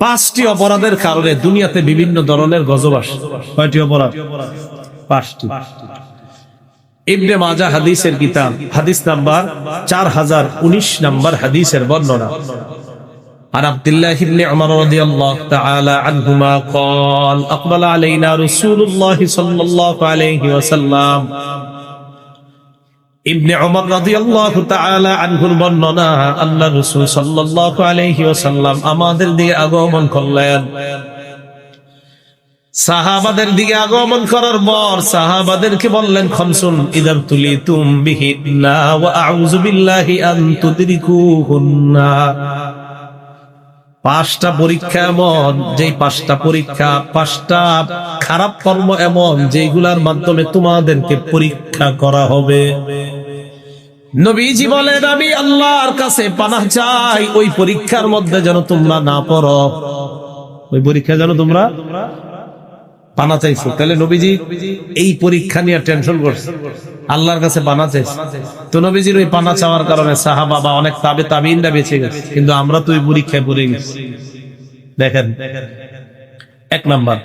পাঁচটি অপরাধের কারণে দুনিয়াতে বিভিন্ন ধরনের গজব আসে কয়টি অপরাধ পাঁচটি ইবনে মাজা হাদিসের কিতাব হাদিস নাম্বার চার হাজার উনিশ নাম্বার হাদিসের বর্ণনা عن عبد الله بن عمر رضي الله تعالى عنهما قال أقبل علينا رسول الله صلى الله عليه وسلم ইবনে ওমর রাদিয়াল্লাহু তাআলা আনহুর বর্ণনা, আল্লাহ রাসূল সাল্লাল্লাহু আলাইহি ওয়াসাল্লাম আমাদের দিকে আগমন করলেন। সাহাবাদের দিকে আগমন করার পর সাহাবাদেরকে বললেন খমসুন ইদার তুলি তুম বিহিন্না ওয়া আউযু বিল্লাহি আন তুদরিকুহুন্না। পাঁচটা পরীক্ষা এমন, যেই পাঁচটা পরীক্ষা, পাঁচটা খারাপ কর্ম এমন যেগুলার মাধ্যমে তোমাদেরকে পরীক্ষা করা হবে। নবীজি বলেন, আমি আল্লাহর কাছে পানা চাই, ওই পরীক্ষার মধ্যে যেন তোমরা না পড়ো। ওই পরীক্ষা যেন তোমরা পানা চাইছো। তাহলে নবীজি এই পরীক্ষা নিয়ে টেনশন করছে। আল্লাহর কাছে পানা চাইছে। তো নবীজির ওই পানা চাওয়ার কারণে সাহাবা বা অনেক তাবে তাবিনরা বেঁচে গেছে। কিন্তু আমরা তো ওই পরীক্ষায় পড়ে গেছি। দেখেন, এক নাম্বার।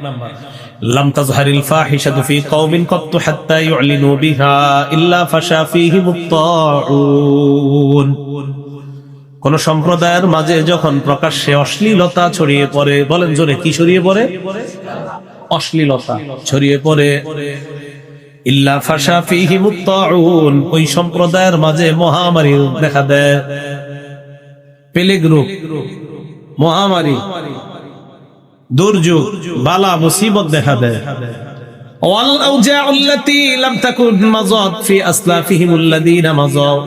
লাম তাজহারিল ফাহিশাতু ফি কওমিন কত্তু হাত্তা ইউলিনু বিহা ইল্লা ফাশা ফীহিম আত-তাউন কোন সম্প্রদায়ের মাঝে যখন প্রকাশ্যে অশ্লীলতা ছড়িয়ে পড়ে, বলেন জোরে কি ছড়িয়ে পড়ে? অশ্লীলতা। ছড়িয়ে পড়ে। ইল্লা মুত্তাউন। ওই সম্প্রদায়ের মাঝে মহামারী দেখা দেয়। রোগ মহামারী দুর্যোগ বালা মুসিবত দেখা দেয়।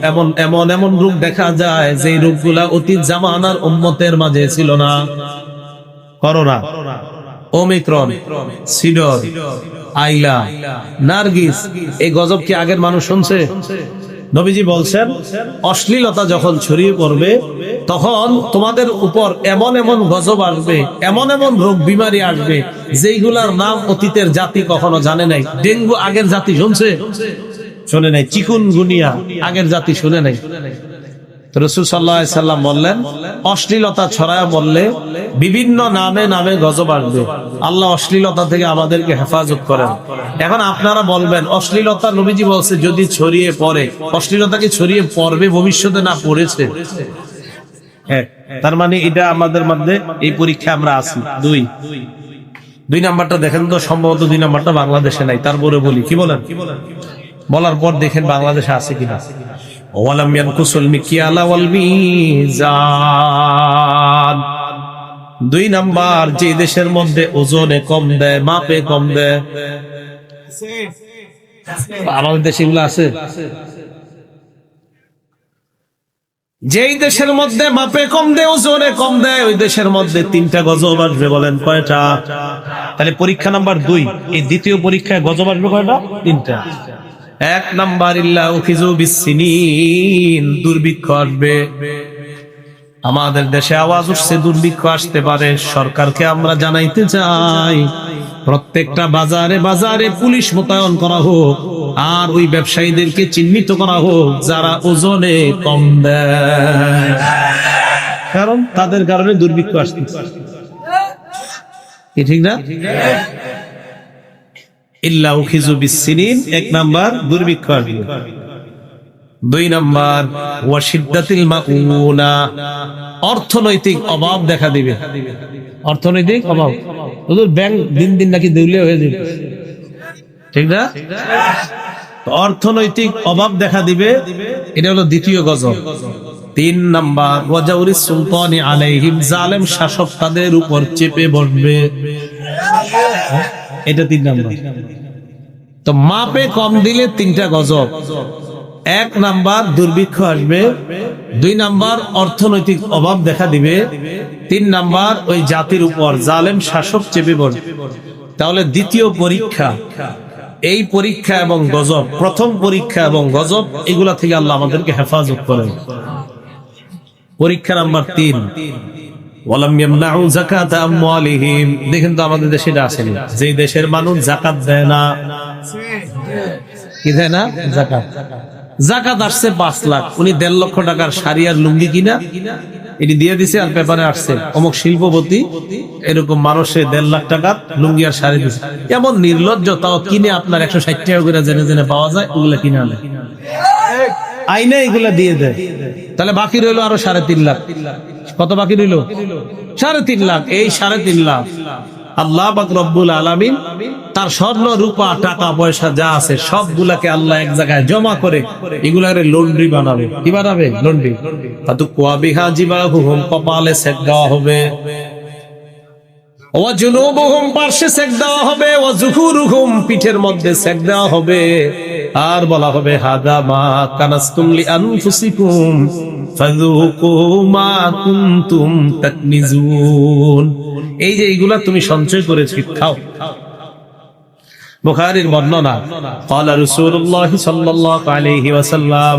এমন এমন এমন রূপ দেখা যায় যে রূপগুলা অতীত জামানার উন্মতের মাঝে ছিল না। Corona. Omicron, cedar, Aila, Nargis, এই গজব কি আগের মানুষ শুনছে? নবীজি বলছেন, অশ্লীলতা যখন ছড়িয়ে পড়বে, তখন তোমাদের উপর এমন এমন গজব আসবে, এমন এমন রোগ বিমারি আসবে, যেইগুলার নাম অতীতের জাতি কখনো জানে নাই। ডেঙ্গু আগের জাতি শুনছে? শুনে নাই। চিকুন গুনিয়া আগের জাতি শুনে নাই। রসুল বললেন, অশ্লীলতা ছড়ায় বললে বিভিন্ন নামে নামে গজব আসবে। আল্লাহ অশ্লীলতা থেকে আমাদেরকে হেফাজত করেন। এখন আপনারা বলবেন, অশ্লীলতা নবীজি বলছে, যদি ছড়িয়ে পড়ে, অশ্লীলতা কি ছড়িয়ে পড়বে ভবিষ্যতে? না, পড়েছে। হ্যাঁ তার মানে এটা আমাদের মধ্যে এই পরীক্ষা আমরা আছি। দুই। দুই নাম্বারটা দেখেন তো, সম্ভবত দুই নাম্বারটা বাংলাদেশে নাই, তারপরে বলি। কি বলেন? বলার পর দেখেন বাংলাদেশে আছে কিনা। ওয়ালাম ইয়ানকুসুল মিকিয়ালা ওয়াল মিজান। দুই নাম্বার যে দেশের মধ্যে ওজনে কম দেয় মাপে কম দেয়। আমাদের দেশে এগুলো আছে। যেই দেশের মধ্যে মাপে কম দেয় ওজনে কম দেয় ওই দেশের মধ্যে তিনটা গজব আসবে বলেন কয়টা? তাহলে পরীক্ষা নাম্বার দুই এই দ্বিতীয় পরীক্ষায় গজব আসবে কয়টা? তিনটা। এক নাম্বার ইল্লা উখিজু বিসিনিন, দুর্ভিক্ষ আসবে। আমাদের দেশে আওয়াজ উঠছে, দুর্ভিক্ষ আসতে পারে। সরকারকে আমরা জানাইতে চাই, প্রত্যেকটা বাজারে বাজারে পুলিশ মোতায়েন করা হোক, আর ওই ব্যবসায়ীদেরকে চিহ্নিত করা হোক, যারা ওজনে কম দেয়। কারণ তাদের কারণে দুর্ভিক্ষ আসতে ঠিক না? ইল্লা উখিজু বিসিনিন এক নাম্বার দুর্ভিক্ষ দুই নাম্বার ওয়াশিদ্দাতিল মাউনা অর্থনৈতিক অভাব দেখা দিবে। অর্থনৈতিক অভাব? ওদের ব্যাংক দিন দিন নাকি দেউলিয়া হয়ে যাবে। ঠিক না? অর্থনৈতিক অভাব দেখা দিবে। এটা হলো দ্বিতীয় গজব। তিন নাম্বার ওয়াজাউরি সুলতানি আলাইহিম জালেম শাসক তাদের উপর চেপে বসবে। এটা তিন নাম্বার। তো মাপে কম দিলে তিনটা গজব। এক নাম্বার দুর্ভিক্ষ আসবে, দুই নাম্বার অর্থনৈতিক অভাব দেখা দিবে, তিন নাম্বার ওই জাতির উপর জালেম শাসক চেপে পড়বে তাহলে দ্বিতীয় পরীক্ষা, এই পরীক্ষা এবং গজব, প্রথম পরীক্ষা এবং গজব, এগুলা থেকে আল্লাহ আমাদেরকে হেফাজত করেন। পরীক্ষা নাম্বার তিন ওয়ালাম ইয়ামনাউ যাকাত আমওয়ালিহিম। দেখেন তো আমাদের দেশে এটা আসেনি যে দেশের মানুষ যাকাত দেয় না, কি দেয় না? যাকাত। জাকাত আসছে পাঁচ লাখ। উনি দেড় লক্ষ টাকার শাড়ি আর লুঙ্গি কিনা, এটি দিয়ে দিছে আর পেপারে আসছে, অমুক শিল্পপতি, এরকম মানুষে দেড় লাখ টাকা লুঙ্গি আর শাড়ি দিছে। এমন নির্লজ্জ তাও কিনে আপনার একশো ষাট টাকা করে জেনে জেনে পাওয়া যায়, ওগুলা কিনে আনে। আইনে এগুলা দিয়ে দেয়। তাহলে বাকি রইল আরও সাড়ে তিন লাখ। কত বাকি রইল? সাড়ে তিন লাখ। এই সাড়ে তিন লাখ। আল্লাহ রব্বুল আলামিন তার স্বর্ণ, রূপা, টাকা, পয়সা যা আছে সবগুলাকে আল্লাহ এক জায়গায় জমা করে এগুলারে লন্ড্রি বানাবে। কি বানাবে? লন্ড্রি। তাতু কুয়া বিহা জিবা হুম, কপালে সেট দেওয়া হবে। ও পার্শ্বে সেক দেওয়া হবে। ও জুহুরুহুম, পিঠের মধ্যে সেক দেওয়া হবে। আর বলা হবে হাদা মা কানাস্তুম লি আনফুসিকুম ফাযুকু মা কুনতুম তাকনিজুন এই যে এইগুলা তুমি সঞ্চয় করেছি খাও বুখারীর বর্ণনা قال رسول الله صلى الله عليه وسلم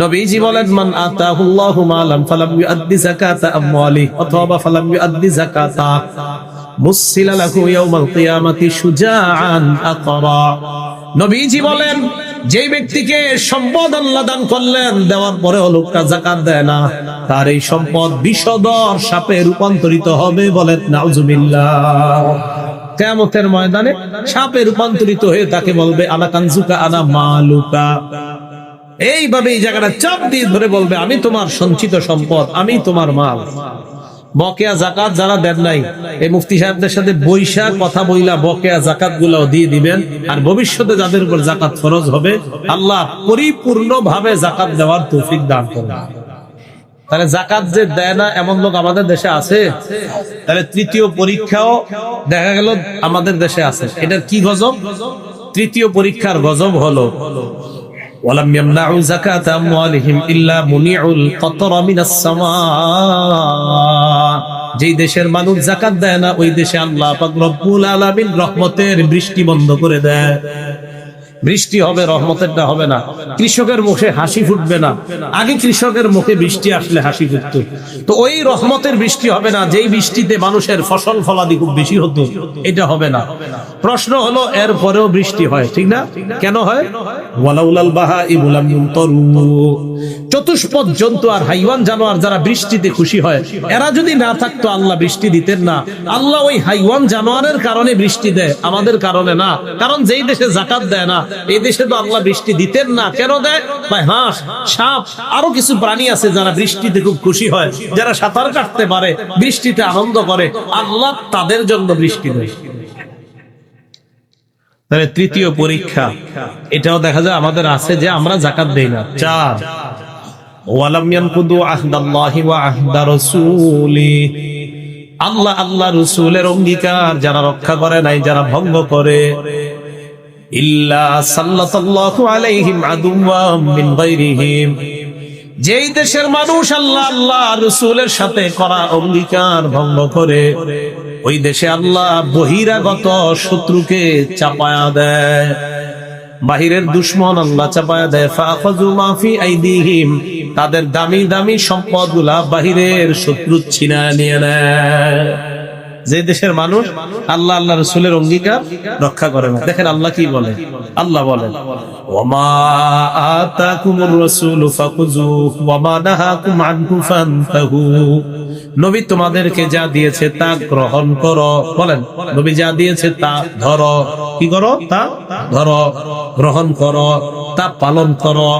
নবীজি বলেন মান আতাহুল্লাহু মালাম ফালাম ইউআদ্দি যাকাতা আমওয়ালি অথবা ফালাম ইউআদ্দি যাকাতা মুসিলা লাহু ইয়াউমাল কিয়ামাতি শুজাআন আকরা নবীজি বলেন যে ব্যক্তিকে সম্পদ আল্লাহ দান করলেন, দেওয়ার পরে লোকটা জাকাত দেয় না। তার এই সম্পদ বিষদর সাপে রূপান্তরিত হবে বলেন নাউজুবিল্লাহ। কেমতের ময়দানে সাপে রূপান্তরিত হয়ে তাকে বলবে আনা কানজুকা আনা মালুকা। এইভাবে এই জায়গাটা চাপ দিয়ে ধরে বলবে, আমি তোমার সঞ্চিত সম্পদ, আমি তোমার মাল। বকেয়া জাকাত যারা দেন নাই এই মুফতি সাহেবদের সাথে বৈশাখ কথা বইলা বকেয়া জাকাত গুলাও দিয়ে দিবেন আর ভবিষ্যতে যাদের উপর জাকাত ফরজ হবে আল্লাহ পরিপূর্ণ ভাবে জাকাত দেওয়ার তৌফিক দান করবেন তাহলে জাকাত যে দেয় না এমন লোক আমাদের দেশে আছে তাহলে তৃতীয় পরীক্ষাও দেখা গেল আমাদের দেশে আছে এটার কি গজব তৃতীয় পরীক্ষার গজব হলো ولم يمنعوا زكاة أموالهم إلا منيعوا القطر من السماء যেই দেশের মানুষ জাকাত দেয় না, ওই দেশে আল্লাহ রব্বুল আলামিন রহমতের বৃষ্টি বন্ধ করে দেয়। বৃষ্টি হবে, রহমতেরটা হবে না। কৃষকের মুখে হাসি ফুটবে না। আগে কৃষকের মুখে বৃষ্টি আসলে হাসি ফুটতো। তো ওই রহমতের বৃষ্টি হবে না, যেই বৃষ্টিতে মানুষের ফসল ফলাদি খুব বেশি হতো, এটা হবে না। প্রশ্ন হলো, এর পরেও বৃষ্টি হয়, ঠিক না? কেন হয়? ওয়ালাউলাল বাহা ইবুলাম চতুষ্পদ জন্তু আর হাইওয়ান জানোয়ার যারা বৃষ্টিতে খুশি হয়, এরা যদি না থাকতো আল্লাহ বৃষ্টি দিতেন না। আল্লাহ ওই হাইওয়ান জানোয়ারের কারণে বৃষ্টি দেয়, আমাদের কারণে না। কারণ যেই দেশে জাকাত দেয় না, এই দেশে তো আল্লাহ বৃষ্টি দিতেন না। কেন দেয়? ভাই, হাঁস, সাপ, আরও কিছু প্রাণী আছে যারা বৃষ্টিতে খুব খুশি হয়, যারা সাঁতার কাটতে পারে, বৃষ্টিতে আনন্দ করে। আল্লাহ তাদের জন্য বৃষ্টি দেয়। তৃতীয় পরীক্ষা, এটাও দেখা যায় আমাদের আছে যে আমরা জাকাত দেই না। চার ওয়ালাম ইয়ানকুদু আহদাল্লাহি ওয়া আহদা রাসূলি। আল্লাহ আল্লাহ রসুলের অঙ্গীকার যারা রক্ষা করে নাই, যারা ভঙ্গ করে। ইল্লা সাল্লাল্লাহু আলাইহিম আদুওয়াম মিন গায়রিহিম। যেই দেশের মানুষ আল্লাহ আল্লাহ রসুলের সাথে করা অঙ্গীকার ভঙ্গ করে, ওই দেশে আল্লাহ বহিরাগত শত্রুকে চাপায়া দেয়। বাহিরের দুশ্মন আল্লাহ চাপায়া দেয়। ফাখাযু মা ফি আইদিহিম। তাদের দামি দামি সম্পদগুলা বাহিরের শত্রু ছিনা নিয়ে নেয়। যে দেশের মানুষ আল্লাহ আল্লাহ রসুলের অঙ্গীকার রক্ষা করে না। দেখেন আল্লাহ কি বলে? আল্লাহ বলেন নবী তোমাদেরকে যা দিয়েছে তা গ্রহণ করো। বলেন, নবী যা দিয়েছে তা ধরো। কি করো? তা ধরো। গ্রহণ করো, তা পালন করো।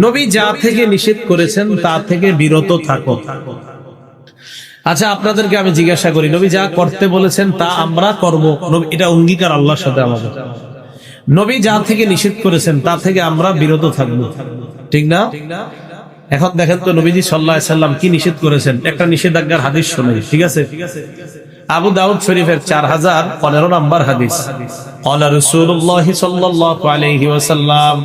নবী যা থেকে নিষেধ করেছেন তা থেকে বিরত থাকো। আচ্ছা আপনাদেরকে আমি জিজ্ঞাসা করি, নবী যা করতে বলেছেন তা আমরা করব। এটা অঙ্গীকার আল্লাহর সাথে আমাদের। নবী যা থেকে নিষেধ করেছেন, তা থেকে আমরা বিরত থাকব। ঠিক না? এখন দেখেন তো নবীজি সাল্লাহ সাল্লাম কি নিষেধ করেছেন। একটা নিষেধাজ্ঞার হাদিস শোনাই, ঠিক আছে? আবু দাউদ শরীফের চার হাজার পনেরো নম্বর হাদিস। আল্লাহ রসুল্লাহ সাল্লাহ আলহি ওসাল্লাম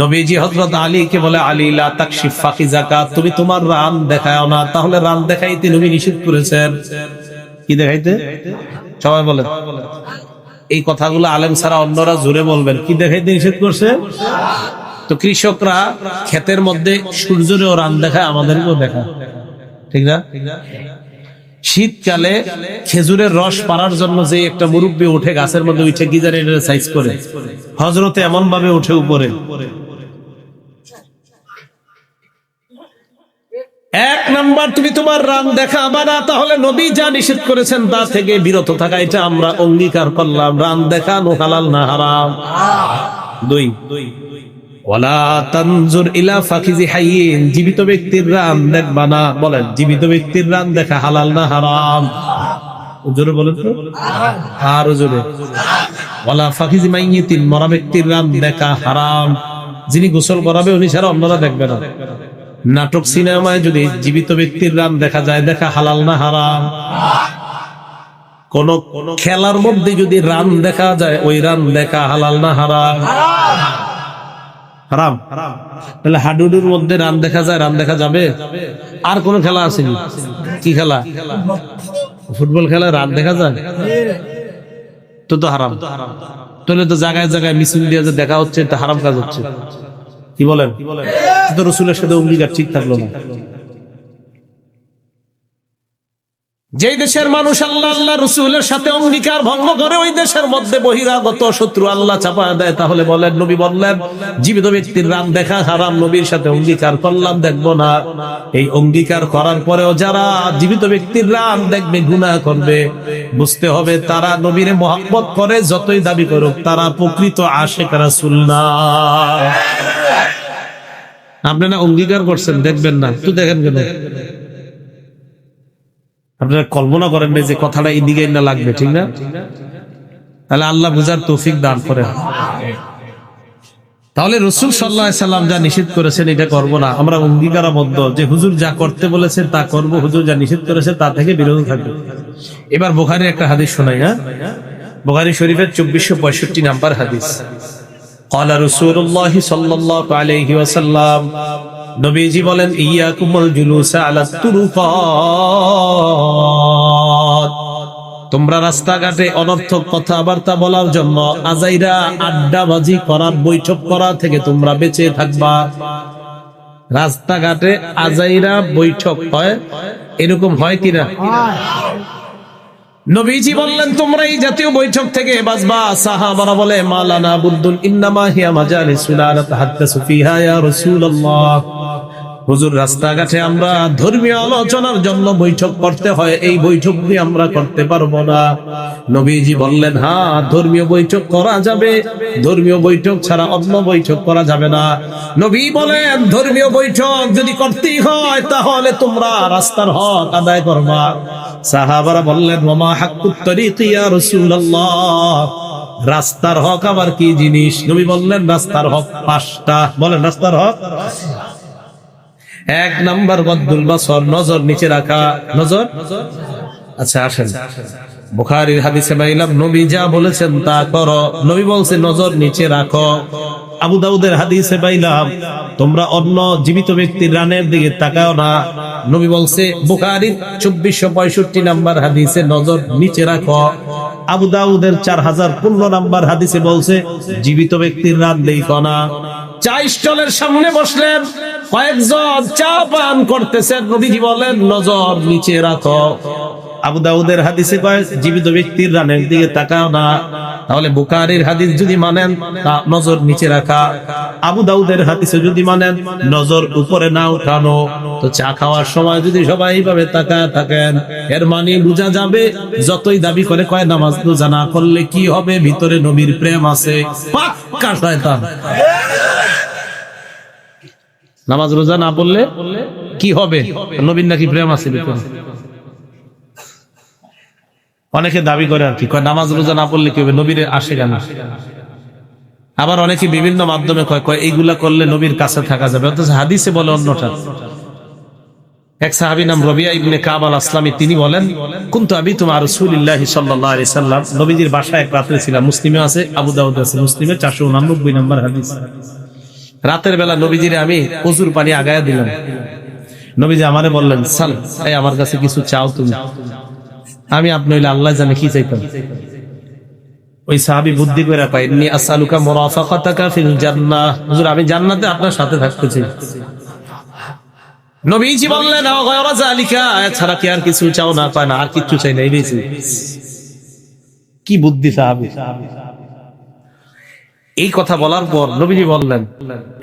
নবীজি হযরত আলীকে বলে, আলী, লা তাকশিফ ফাকিজাকা, তুমি তোমার রান দেখাও না। তাহলে রান দেখাইতে নবী নিষেধ করেছেন। কি দেখাইতে? সবাই বলেন এই কথাগুলো আলেম ছাড়া অন্যরা জোরে বলবেন। কি দেখাইতে নিষেধ করছে? তো কৃষকরা ক্ষেতের মধ্যে সূর্যেরও রান দেখায়, আমাদেরকেও দেখায়। ঠিক না? শীতকালে খেজুরের রস পাড়ার জন্য যে একটা মুরব্বী উঠে গাছের মধ্যে উঠে গিজারে সাইজ করে হজরতে এমন ভাবে উঠে উপরে। এক নাম্বার, তুমি তোমার রান দেখাবা না, তাহলে নবী যা নিষেধ করেছেন তা থেকে বিরত থাকা, এটা আমরা অঙ্গীকার করলাম। রান দেখানো হালাল না হারাম? দুই। জীবিত ব্যক্তির রান দেখবা না, বলেন, জীবিত ব্যক্তির রান দেখা হালাল না হারাম? জোরে বলেন তো। আরও জোরে। ওয়ালা ফাকিজি মাইয়িতিন, মরা ব্যক্তির রান দেখা হারাম। যিনি গোসল করাবে, উনি ছাড়া অন্যরা দেখবে না। নাটক সিনেমায় যদি জীবিত ব্যক্তির রান দেখা যায়, দেখা হালাল না হারাম? কোন কোন খেলার মধ্যে যদি রান দেখা যায়, ওই রান দেখা হালাল না হারাম? হারাম? তাহলে হাডুডুর মধ্যে রান দেখা যায়, রান দেখা যাবে? আর কোন খেলা আছে কি? কি খেলা? ফুটবল খেলা, রান দেখা যায়? তো তো হারাম। তাহলে তো জায়গায় জায়গায় মিছিল দিয়ে যে দেখা হচ্ছে, এটা হারাম কাজ হচ্ছে। কি বলেন? রসুলের সাথে অঙ্গীকার ঠিক থাকল না। যেই দেশের মানুষ আল্লাহ আল্লাহ রসুলের সাথে অঙ্গীকার ভঙ্গ করে, ওই দেশের মধ্যে বহিরাগত শত্রু আল্লাহ চাপা দেয়। তাহলে বলেন, নবী বললেন, জীবিত ব্যক্তির রান দেখা হারাম, নবীর সাথে অঙ্গীকার করলাম, দেখব না। এই অঙ্গীকার করার পরেও যারা জীবিত ব্যক্তির রান দেখবে গুণা করবে, বুঝতে হবে তারা নবীরে মহাব্বত করে, যতই দাবি করুক, তারা প্রকৃত আশেক রাসুল আপনি না অঙ্গীকার করছেন, দেখবেন না। তো দেখেন কেন? আপনারা কল্পনা করেন না যে কথাটা এদিকে না লাগবে, ঠিক না? তাহলে আল্লাহ বুঝার তৌফিক দান করে। তাহলে রসুল সাল্লাহ সাল্লাম যা নিষেধ করেছেন, এটা করব না। আমরা অঙ্গীকারাবদ্ধ, যে হুজুর যা করতে বলেছেন তা করব, হুজুর যা নিষেধ করেছে, তা থেকে বিরত থাকবে। এবার বোখারি একটা হাদিস শোনাই হ্যাঁ? বোখারি শরীফের চব্বিশশো পঁয়ষট্টি নাম্বার হাদিস। قال رسول الله صلى الله عليه وسلم নবীজি বলেন ইয়াকুমুল জুলুসা আলা তুরুকাত তোমরা রাস্তাঘাটে অনর্থক কথাবার্তা বলার জন্য আজাইরা আড্ডাবাজি করার বৈঠক করা থেকে তোমরা বেঁচে থাকবা রাস্তাঘাটে আজাইরা বৈঠক হয় এরকম হয় কিনা নবীজি বললেন, তোমরা এই জাতীয় বৈঠক থেকে বাজবা সাহাবারা বলে, মালানা বুদ্দুন ইন্নামা হিয়া মাজালিসুনা হাদাসু ফিহা ইয়া রাসূলুল্লাহ। হুজুর, রাস্তাঘাটে আমরা ধর্মীয় আলোচনার জন্য বৈঠক করতে হয়, এই বৈঠক দিয়ে আমরা করতে পারব না। নবীজি বললেন হ্যাঁ ধর্মীয় বৈঠক করা যাবে, ধর্মীয় বৈঠক ছাড়া অন্য বৈঠক করা যাবে না। নবী বলেন, ধর্মীয় বৈঠক যদি করতেই হয়, তাহলে তোমরা রাস্তার হক আদায় করবা। সাহাবারা বললেন মামা হাক্কুত তরিকি ইয়া রাসূলুল্লাহ? রাস্তার হক আবার কি জিনিস? নবী বললেন, রাস্তার হক পাঁচটা। বলেন, রাস্তার হক এক নাম্বার গদ্দুল বাসর, নজর নিচে রাখা, নজর? আচ্ছা আসেন। বুখারীর হাদিসে পাইলাম, নবী যা বলেছেন তা করো। নবী বলছে, নজর নিচে রাখো। আবু দাউদের হাদিসে পাইলাম, তোমরা অন্য জীবিত ব্যক্তির রানের দিকে তাকাও না। নবী বলছে, বুখারীর চব্বিশশো পঁয়ষট্টি নাম্বার হাদিসে, নজর নিচে রাখো। আবু দাউদের চার হাজার পনেরো নাম্বার হাদিসে বলছে, জীবিত ব্যক্তির রাত দেই কনা। চা স্টলের সামনে বসলেন, কয়েকজন চা পান করতেছেন। নবীজি বলেন, নজর নিচে রাখো। আবু দাউদের হাদিসে কয়, জীবিত ব্যক্তির রানের দিকে তাকাও না। তাহলে বুকারির হাদিস যদি মানেন, তা নজর নিচে রাখা। আবু দাউদের হাদিসে যদি মানেন, নজর উপরে না উঠানো। তো চা খাওয়ার সময় যদি সবাই এইভাবে তাকায় থাকেন, এর মানে বোঝা যাবে যতই দাবি করে কয় নামাজ রোজা না করলে কি হবে, ভিতরে নবীর প্রেম আছে। পাক্কা শয়তান। নামাজ রোজা না পড়লে কি হবে? নবীন নাকি প্রেম আছে ভিতরে। অনেকে দাবি করে আর কি নামাজ রোজা না পড়লে কি হবে? নবীর আসে কেন আবার অনেকে বিভিন্ন মাধ্যমে কয় কয় এইগুলা করলে নবীর কাছে থাকা যাবে। অথচ হাদিসে বলে অন্যটা। এক সাহাবী নাম রবিয়া ইবনে কাব আল আসলামী তিনি বলেন, কুন্তু আবি তোমার সাল্লাম? নবীজির বাসায় এক রাত্রে ছিলাম। মুসলিমে আছে, আবু দাউদ আছে। মুসলিমে 489 নম্বর হাদিস। রাতের বেলা নবীজিরে আমি প্রচুর পানি আগায়া দিলাম। নবীজি আমারে বললেন, সাল, এই আমার কাছে কিছু চাও তুমি। আমি আপনি হইলে আল্লাহ জানে কি চাইতাম। ওই সাহাবি বুদ্ধি করে পাই নি আসালুকা মুরাফাকাতাকা ফিল জান্নাহ। হুজুর, আমি জান্নাতে আপনার সাথে থাকতে চাই নবীজি বললেন ও গায়রা জালিকা এছাড়া কি আর কিছু চাও না, পায় না, আর কিছু চাই না, এই কি বুদ্ধি সাহাবি। এই কথা বলার পর নবীজি বললেন,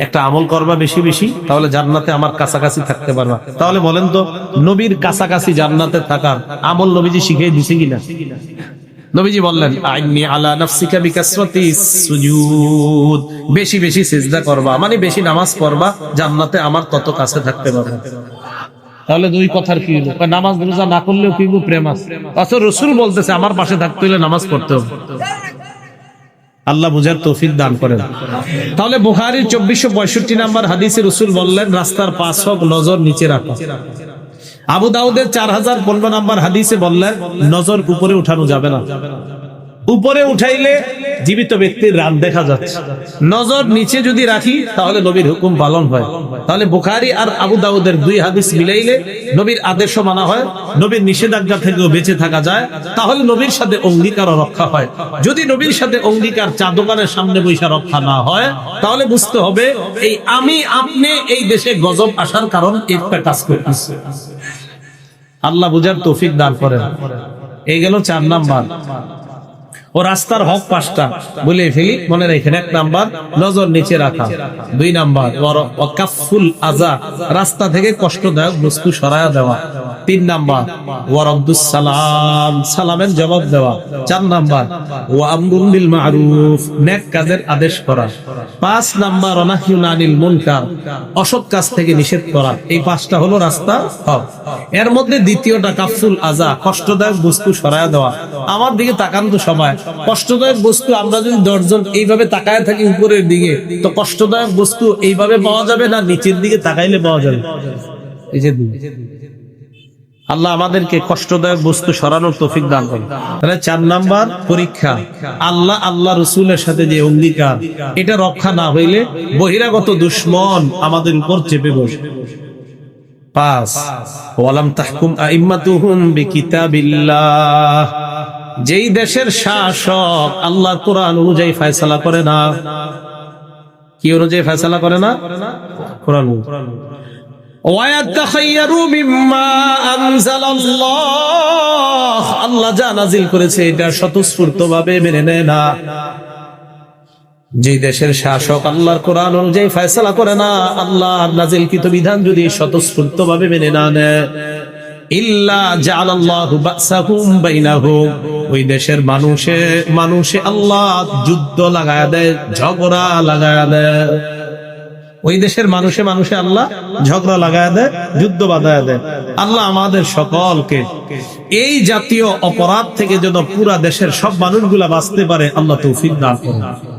একটা আমল করবা বেশি বেশি, তাহলে জান্নাতে আমার কাছাকাছি থাকতে পারবা। তাহলে বলেন তো, নবীর কাছাকাছি জান্নাতে থাকার আমল নবীজি শিখিয়ে দিছে কিনা? বেশি বেশি করবা মানে বেশি নামাজ পড়বা, জান্নাতে আমার কাছে থাকতে পারবা তাহলে দুই কথার কি না করলেও বলতেছে, আমার পাশে থাকতে হলে নামাজ পড়তে হবে। আল্লাহ বুঝার তৌফিক দান করেন। তাহলে বুহারির চব্বিশশো পঁয়ষট্টি নাম্বার হাদিসে রসুল বললেন, রাস্তার পাঁচ হক নজর নিচে রাখো। আবু দাউদের চার হাজার পনেরো নাম্বার হাদিসে বললেন, নজর উপরে উঠানো যাবে না। উপরে উঠাইলে জীবিত ব্যক্তির রান দেখা যাচ্ছে। নজর নিচে যদি রাখি, তাহলে নবীর হুকুম পালন হয়। তাহলে বুখারি আর আবু দাউদের দুই হাদিস মিলাইলে নবীর আদেশও মানা হয়, নবীর নিষেধাজ্ঞা থেকেও বেঁচে থাকা যায়। তাহলে নবীর সাথে অঙ্গীকারও রক্ষা হয়। যদি নবীর সাথে অঙ্গীকার চা দোকানের সামনে বৈশা রক্ষা না হয়, তাহলে বুঝতে হবে, এই আমি আপনি এই দেশে গজব আসার কারণ একটা কাজ করতেছে। আল্লাহ বুঝার তৌফিক দান করেন। এই গেল চার নাম্বার। ও রাস্তার হক পাঁচটা বলে ফেলি? মনে রেখেন, এক নাম্বার, নজর নিচে রাখা। দুই নাম্বার ওয়াকাফুল আজা, রাস্তা থেকে কষ্টদায়ক বস্তু সরায়া দেওয়া। তিন নাম্বার ওয়ারদ্দুস সালাম সালামের জবাব দেওয়া। চার নাম্বার ওয়া আমরুন বিল মারুফ, নেক কাজের আদেশ করা। পাঁচ নাম্বার অনাহিউন আনিল মুনকার, অসৎ কাজ থেকে নিষেধ করা। এই পাঁচটা হলো রাস্তা হক। এর মধ্যে দ্বিতীয়টা কাফুল আজা, কষ্টদায়ক বস্তু সরায়া দেওয়া। আমার দিকে তাকান তো সবাই। কষ্টদায়ক বস্তু, আমরা যদি দশজন এইভাবে তাকায় থাকি উপরের দিকে, তো কষ্টদায়ক বস্তু এইভাবে পাওয়া যাবে না, নিচের দিকে তাকাইলে পাওয়া যাবে? আল্লাহ আমাদেরকে কষ্টদায়ক বস্তু সরানোর তৌফিক দান করে তাহলে চার নাম্বার পরীক্ষা। আল্লাহ আল্লাহ রসুলের সাথে যে অঙ্গীকার, এটা রক্ষা না হইলে বহিরাগত দুশ্মন আমাদের উপর চেপে বসে। পাঁচ, ওয়ালাম তাহকুম আইম্মাতুহুম বিকিতাবিল্লাহ। যেই দেশের শাসক আল্লাহর কোরআন অনুযায়ী ফয়সালা করে না, কি অনুযায়ী ফয়সালা করে না? কোরআন আল্লাহ যা নাজিল করেছে এটা স্বতঃস্ফূর্তভাবে মেনে নেয় না। যে দেশের শাসক আল্লাহর কোরআন অনুযায়ী ফয়সালা করে না আল্লাহর নাজিলকৃত বিধান যদি স্বতঃস্ফূর্ত ভাবে মেনে না নেয়। ওই দেশের মানুষে মানুষে আল্লাহ যুদ্ধ ঝগড়া লাগায়া দেয়। যুদ্ধ দেয়। আল্লাহ আমাদের সকলকে এই জাতীয় অপরাধ থেকে যেন পুরা দেশের সব মানুষগুলা বাঁচতে পারে, আল্লাহ তৌফিক দান করুন।